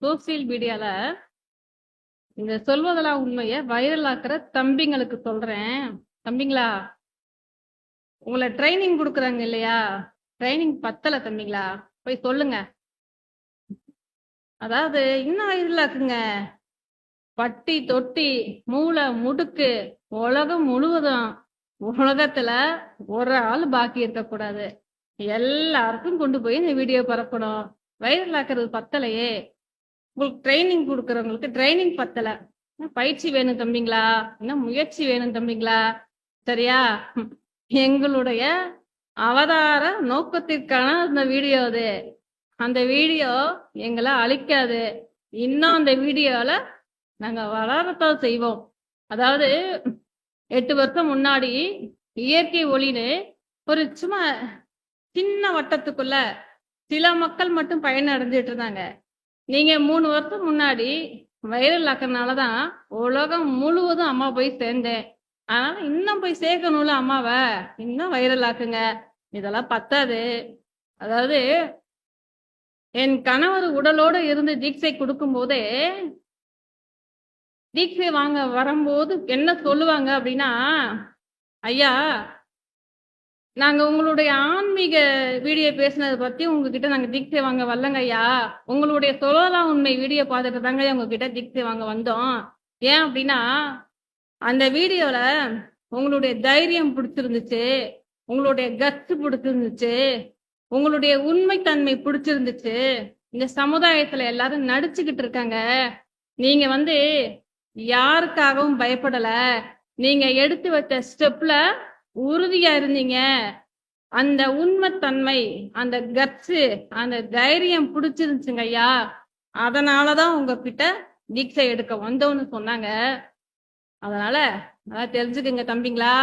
Social மீடியால இந்த சொல்வதெல்லாம் உண்மைய. வைரல் ஆக்குற தம்பிங்களுக்கு சொல்றேன். தம்பிங்களா? உங்களை ட்ரைனிங் கொடுக்குறாங்க இல்லையா? ட்ரைனிங் பத்தல தம்பிங்களா? போய் சொல்லுங்க. அதாவது இன்னும் வைரல் ஆக்குங்க பட்டி தொட்டி மூளை முடுக்கு உலகம் முழுவதும். உலகத்துல ஒரு ஆள் பாக்கி இருக்கக்கூடாது. எல்லாருக்கும் கொண்டு போய் இந்த வீடியோ பரப்பணும். வைரல் ஆக்குறது பத்தலையே. உங்களுக்கு ட்ரைனிங் கொடுக்குறவங்களுக்கு ட்ரைனிங் பத்தல. பயிற்சி வேணும் தம்பிங்களா? என்ன முயற்சி வேணும் தம்பிங்களா? சரியா? எங்களுடைய அவதார நோக்கத்திற்கான அந்த வீடியோ அது. அந்த வீடியோ எங்களை அழிக்காது. இன்னும் அந்த வீடியோல நாங்க வளரத்தான் செய்வோம். அதாவது எட்டு வருஷம் முன்னாடி இயற்கை ஒளின்னு ஒரு சும்மா சின்ன வட்டத்துக்குள்ள சில மக்கள் மட்டும் பயன் அடைஞ்சிட்டு இருந்தாங்க. நீங்க மூணு வருஷம் முன்னாடி வைரல் ஆக்கறதுனால தான் உலகம் முழுவதும் அம்மா போய் சேர்ந்தேன். அதனால இன்னும் போய் சேர்க்கணும்ல அம்மாவை. இன்னும் வைரல் ஆக்குங்க. இதெல்லாம் பத்தாது. அதாவது என் கணவர் உடலோட இருந்து தீட்சை கொடுக்கும் போதே தீட்சை வாங்க வரும்போது என்ன சொல்லுவாங்க அப்படின்னா ஐயா நாங்க உங்களுடைய ஆன்மீக வீடியோ பேசினதை பத்தி உங்ககிட்ட நாங்க தீட்சை வாங்க வரலங்க ஐயா. உங்களுடைய சொல்லலாம் உண்மை வீடியோ பார்த்துட்டு தாங்க உங்ககிட்ட தீட்சை வாங்க வந்தோம். ஏன் அப்படின்னா அந்த வீடியோல உங்களுடைய தைரியம் பிடிச்சிருந்துச்சு உங்களுடைய கத்து பிடிச்சிருந்துச்சு உங்களுடைய உண்மைத்தன்மை பிடிச்சிருந்துச்சு. இந்த சமுதாயத்துல எல்லாரும் நடிச்சுக்கிட்டு இருக்காங்க. நீங்க வந்து யாருக்காகவும் பயப்படல. நீங்க எடுத்து வச்ச ஸ்டெப்ல உறுதியா இருந்தீங்க. அந்த உண்மைத்தன்மை அந்த கட்ஸு அந்த தைரியம் பிடிச்சிருந்துச்சுங்க ஐயா. அதனாலதான் உங்ககிட்ட தீட்சை எடுக்க வந்தோம்னு சொன்னாங்க. அதனால நல்லா தெரிஞ்சுக்குங்க தம்பிங்களா.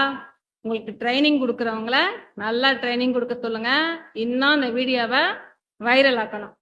உங்களுக்கு ட்ரைனிங் கொடுக்குறவங்கள நல்லா ட்ரைனிங் கொடுக்க சொல்லுங்க. இன்னும் அந்த வீடியோவை வைரல் ஆக்கணும்.